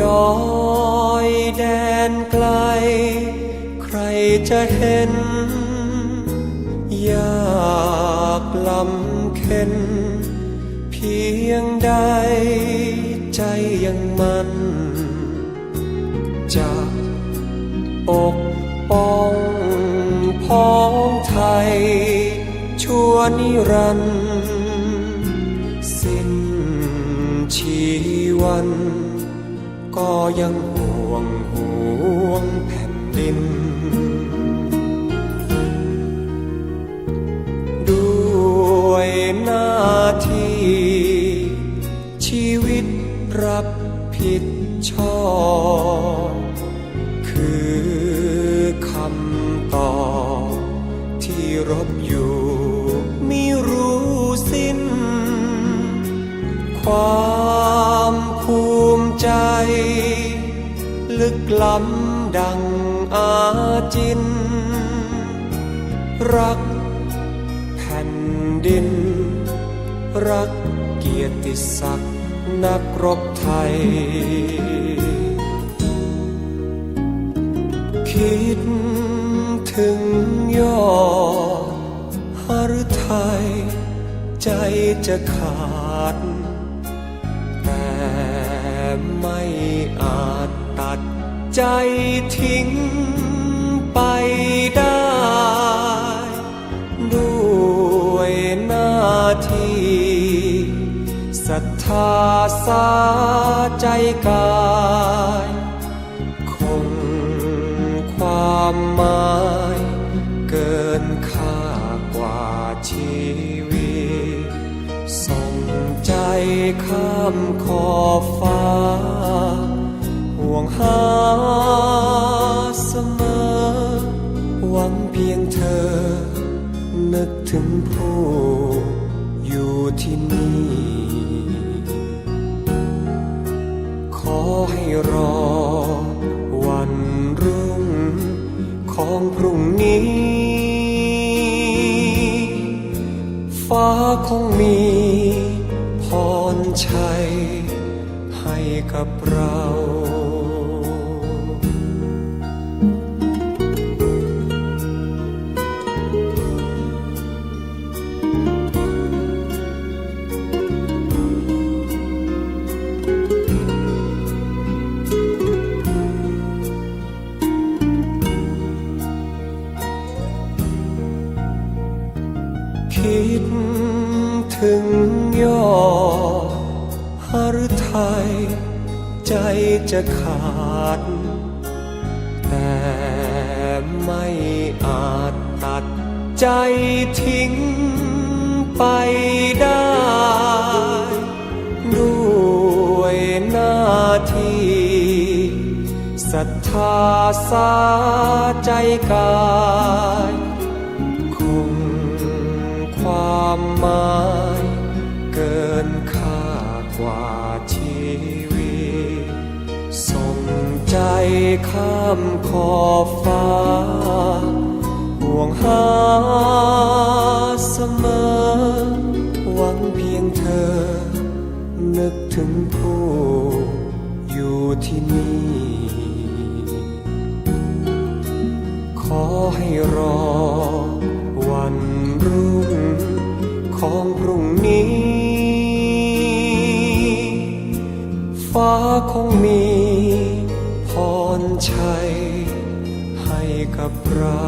ดอยแดนไกล ใครจะเห็น ยากลำเค็น เพียงใดใจยังมันจะอกป้องพ้องไทยชั่วนิรันดร์ ก็ยังห่วงห่วงแผ่นดิน ด้วยหน้าที่ ชีวิตรับผิดชอบคือคำตอบที่รบอยู่ไม่รู้สิ้นความ ลึกล้ำดังอาจิน รักแผ่นดิน รักเกียรติศักดิ์นักรบไทย คิดถึงยอดหฤทัยใจจะขาด ไม่อาจตัดใจทิ้งไปได้ ด้วยหน้าที่ศรัทธาสาใจกายคงความหมายเกินค่ากว่าชีวิตส่งใจข้า มขอบฟ้า ห่วงหาเสมอ หวังเพียงเธอ นึกถึงผู้อยู่ที่นี่ ขอให้รอวันรุ่งของพรุ่งนี้ ฟ้าคงมี รชัยให้กับเราคิดถึงยอด ฤทัยใจจะขาด แต่ไม่อาจตัดใจทิ้งไปได้ ด้วยหน้าที่ศรัทธาสาใจกาย คงความหมาย ข้ามขอบฟ้า ห่วงหาเสมอ หวังเพียงเธอ นึกถึงผู้อยู่ที่นี่ ขอให้รอวันรุ่งของพรุ่งนี้ ฟ้าคงมี ชัยให้กับเรา